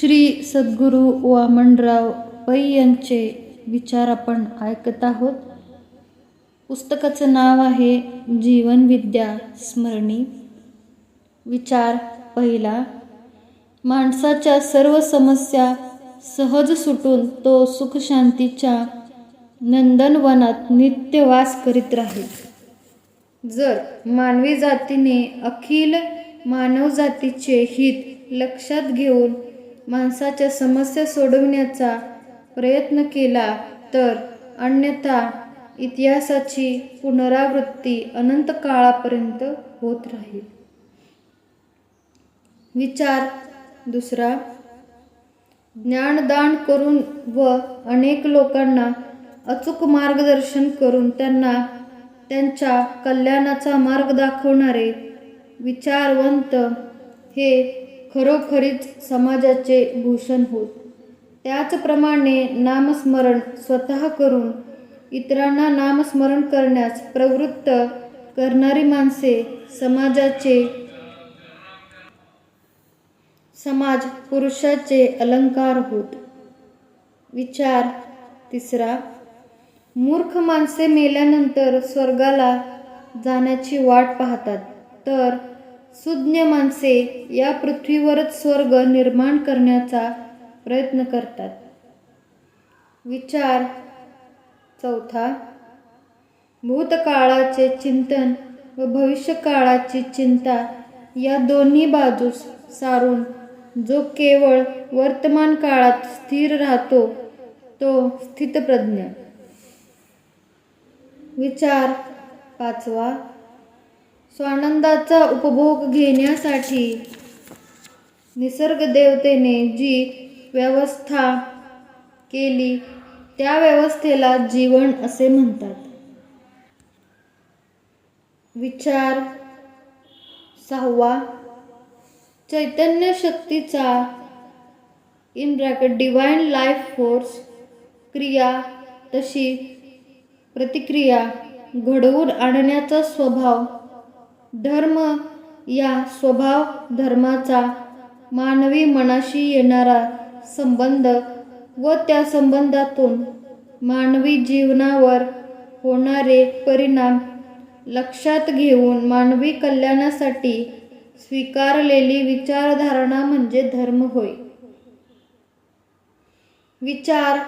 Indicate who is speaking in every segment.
Speaker 1: श्री सद्गुरू वामनराव पै यांचे विचार आपण ऐकत आहोत. पुस्तकाचं नाव आहे जीवनविद्या स्मरणी. विचार पहिला माणसाच्या सर्व समस्या सहज सुटून तो सुखशांतीच्या नंदनवनात नित्य वास करीत राहील. जर मानवी जातीने अखिल मानवजातीचे हित लक्षात घेऊन माणसाच्या समस्या सोडविण्याचा प्रयत्न केला तर अन्यथा इतिहासाची पुनरावृत्ती अनंत काळापर्यंत होत राहील. विचार दुसरा. ज्ञानदान करून व अनेक लोकांना अचूक मार्गदर्शन करून त्यांना त्यांच्या कल्याणाचा मार्ग दाखवणारे विचारवंत हे खरोखरीच समाजाचे भूषण होत. त्याचप्रमाणे नामस्मरण स्वतः करून इतरांना नामस्मरण करण्यास प्रवृत्त करणारी माणसे समाजाचे समाज पुरुषाचे अलंकार होत. विचार तिसरा मूर्ख माणसे मेल्यानंतर स्वर्गाला जाण्याची वाट पाहतात. तर सुज्ञ माणसे या पृथ्वीवरच स्वर्ग निर्माण करण्याचा प्रयत्न करतात. विचार चौथा. भूतकाळाचे चिंतन व भविष्यकाळाची चिंता या दोन्ही बाजूस सारून जो केवळ वर्तमान काळात स्थिर राहतो तो स्थितप्रज्ञ. विचार पाचवा. स्वानंदाचा उपभोग घेण्यासाठी निसर्ग देवतेने जी व्यवस्था केली त्या व्यवस्थेला जीवन असे म्हणतात. विचार सहावा. चैतन्य शक्तीचा in bracket divine life force क्रिया तशी प्रतिक्रिया घडवून आणण्याचा स्वभाव धर्म या स्वभाव धर्माचा मानवी मनाशी येणारा संबंध व त्या संबंधातून मानवी जीवनावर होणारे परिणाम लक्षात घेऊन मानवी कल्याणासाठी स्वीकारलेली विचारधारणा म्हणजे धर्म होय. विचार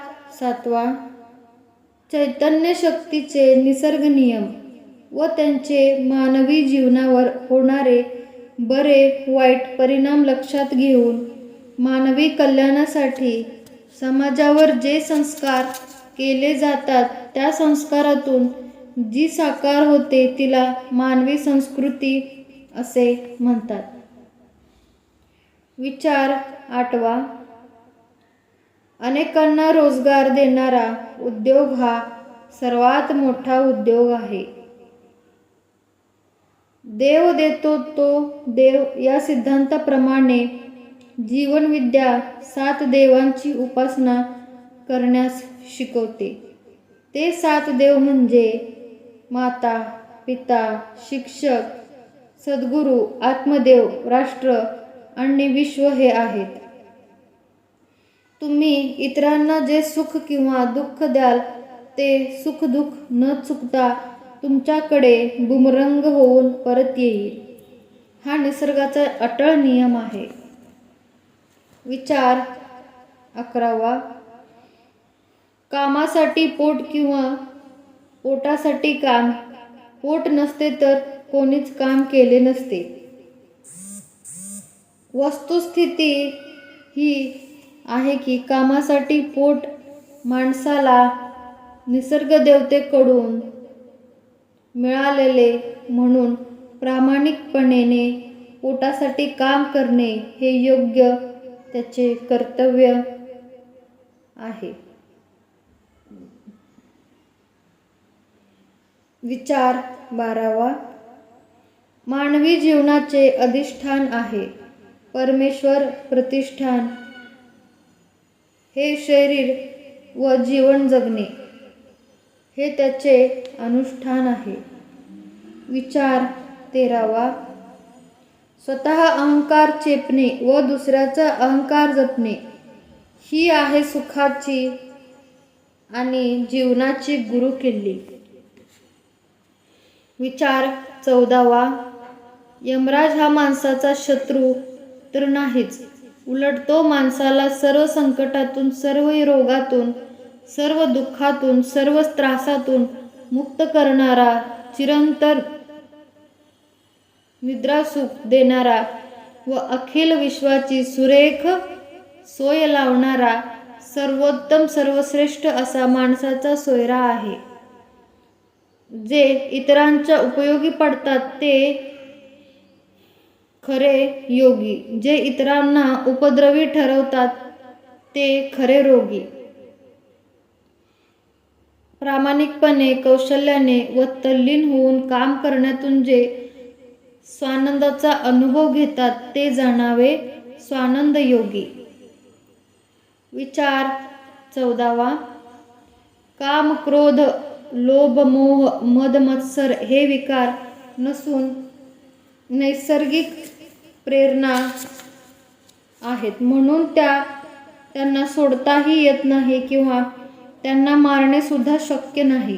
Speaker 1: सातवा. चैतन्य शक्तीचे निसर्ग नियम. व त्यांचे मानवी जीवनावर होणारे बरे वाईट परिणाम लक्षात घेऊन मानवी कल्याणासाठी समाजावर जे संस्कार केले जातात त्या संस्कारातून जी साकार होते तिला मानवी संस्कृती असे म्हणतात. विचार आठवा. अनेकांना रोजगार देणारा उद्योग हा सर्वात मोठा उद्योग आहे. देव देतो तो देव या सिद्धांताप्रमाणे जीवनविद्या सात देवांची उपासना करण्यास शिकवते. ते सात देव म्हणजे माता पिता शिक्षक सद्गुरू आत्मदेव राष्ट्र आणि विश्व हे आहेत. तुम्ही इतरांना जे सुख किंवा दुःख द्याल ते सुख दुःख न चुकता तुमच्याकडे बुमरंग होऊन परत येईल. हा निसर्गाचा अटळ नियम आहे. विचार अकरावा. कामासाठी पोट किंवा पोटासाठी काम. पोट नसते तर कोणीच काम केले नसते. वस्तुस्थिती ही आहे की कामासाठी पोट माणसाला निसर्गदेवतेकडून मिळालेले म्हणून प्रामाणिकपणेने पोटासाठी काम करणे हे योग्य त्याचे कर्तव्य आहे. विचार बारावा. मानवी जीवनाचे अधिष्ठान आहे. परमेश्वर प्रतिष्ठान हे शरीर व जीवन जगणे. हे त्याचे अनुष्ठान आहे. विचार तेरावा. स्वतः अहंकार चेपणे व दुसऱ्याचा अहंकार जपणे. ही आहे सुखाची आणि जीवनाची गुरु किल्ली विचार चौदावा. यमराज हा माणसाचा शत्रू तर नाहीच. उलट तो माणसाला सर्व संकटातून सर्व रोगातून सर्व दुःखातून सर्व त्रासातून मुक्त करणारा चिरंतर निद्रासुख देणारा व अखिल विश्वाची सुरेख सोय लावणारा सर्वोत्तम सर्वश्रेष्ठ असा माणसाचा सोयरा आहे. जे इतरांच्या उपयोगी पडतात ते खरे योगी. जे इतरांना उपद्रवी ठरवतात ते खरे रोगी. प्रामाणिकपणे कौशल्याने व तल्लीन होऊन काम करण्यातून जे स्वानंदाचा अनुभव घेतात ते जाणावे स्वानंद योगी विचार चौदावा. काम क्रोध लोभ मोह मद मत्सर हे विकार नसून नैसर्गिक प्रेरणा आहेत. म्हणून त्या त्यांना सोडताही येत नाही किंवा त्यांना मारणेसुद्धा शक्य नाही.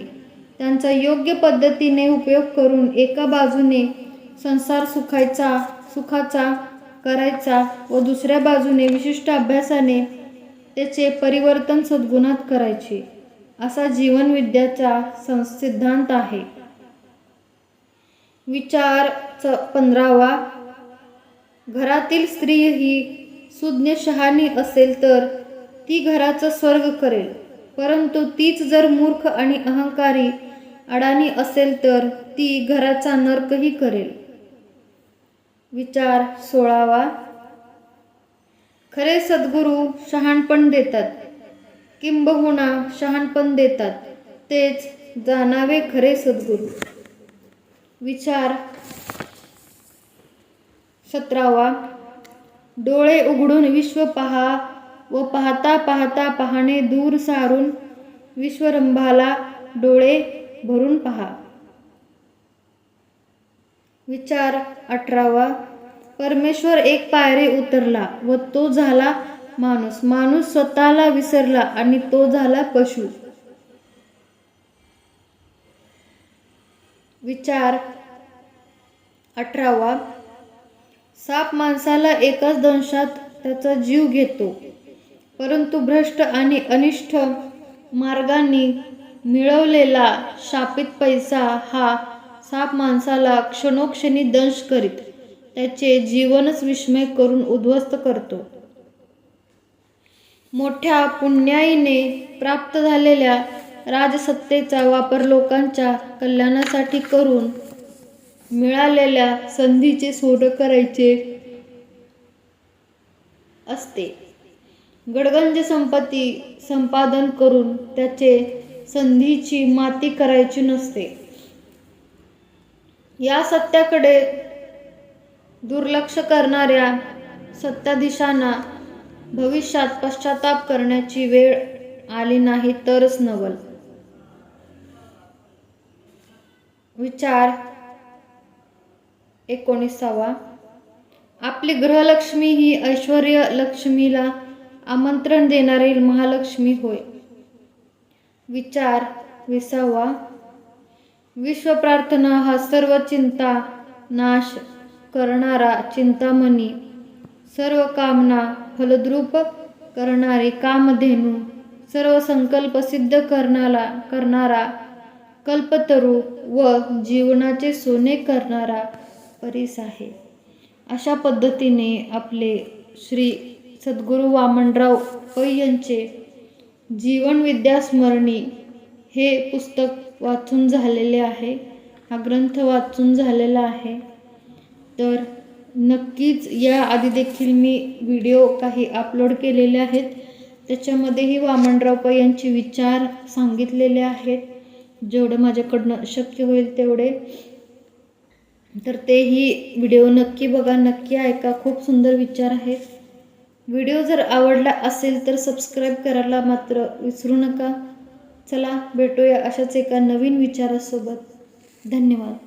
Speaker 1: त्यांचा योग्य पद्धतीने उपयोग करून एका बाजूने संसार सुखायचा सुखाचा करायचा व दुसऱ्या बाजूने विशिष्ट अभ्यासाने त्याचे परिवर्तन सद्गुणात करायचे असा जीवनविद्याचा सं सिद्धांत आहे. विचार च पंधरावा घरातील स्त्री ही सुज्ञ शहाणी असेल तर ती घराचं स्वर्ग करेल. परंतु तीच जर मूर्ख आणि अहंकारी अडाणी असेल तर ती घराचा नर्कही करेल. विचार सोळावा. खरे सद्गुरू शहाणपण देतात. किंबहुना शहाणपण देतात. तेच जाणावे खरे सद्गुरू. विचार सतरावा. डोळे उघडून विश्व पहा. व पाहता पाहता पाहणे दूर सारून विश्वरंभाला डोळे भरून पहा. विचार अठरावा. परमेश्वर एक पायरी उतरला व तो झाला माणूस. माणूस स्वतःला विसरला आणि तो झाला पशु. विचार अठरावा. साप माणसाला एकाच दंशात त्याचा जीव घेतो. परंतु भ्रष्ट आणि अनिष्ठ मार्गांनी मिळवलेला शापित पैसा हा साप माणसाला क्षणोक्षणी दंश करीत त्याचे जीवनच विस्मय करून उद्ध्वस्त करतो. मोठ्या पुण्याईने प्राप्त झालेल्या राजसत्तेचा वापर लोकांच्या कल्याणासाठी करून मिळालेल्या संधीचे सोड करायचे असते. गडगंज संपत्ती संपादन करून त्याचे संधीची माती करायची नसते. या सत्याकडे दुर्लक्ष करणाऱ्या सत्ताधीशांना भविष्यात पश्चाताप करण्याची वेळ आली नाही तरच नवल. विचार एकोणीसावा. आपली ग्रहलक्ष्मी ही ऐश्वर्य लक्ष्मीला आमंत्रण देणारी महालक्ष्मी होय. विचार विसावा. विश्वप्रार्थना हा सर्व चिंता नाश करणारा चिंतामणी. सर्व कामना फलद्रूप करणारे कामधेनू. सर्व संकल्प सिद्ध करणारा करणारा कल्पतरू व जीवनाचे सोने करणारा परीस आहे. अशा पद्धतीने आपले श्री सद्गुरू वामनराव पै यांचे जीवन विद्यास्मरणी हे पुस्तक वाचून झालेले आहे. हा ग्रंथ वाचून झालेला आहे. तर नक्कीच या आधी देखील मी व्हिडिओ काही अपलोड केलेले आहेत. त्याच्यामध्येही वामनराव पै यांचे विचार सांगितलेले आहेत. जेवढं माझ्याकडनं शक्य होईल तेवढे. तर तेही व्हिडिओ नक्की बघा. नक्की ऐका. खूप सुंदर विचार आहेत. व्हिडिओ जर आवडला असेल तर सबस्क्राईब करायला मात्र विसरू नका. चला भेटूया अशाच एका नवीन विचारासोबत. धन्यवाद.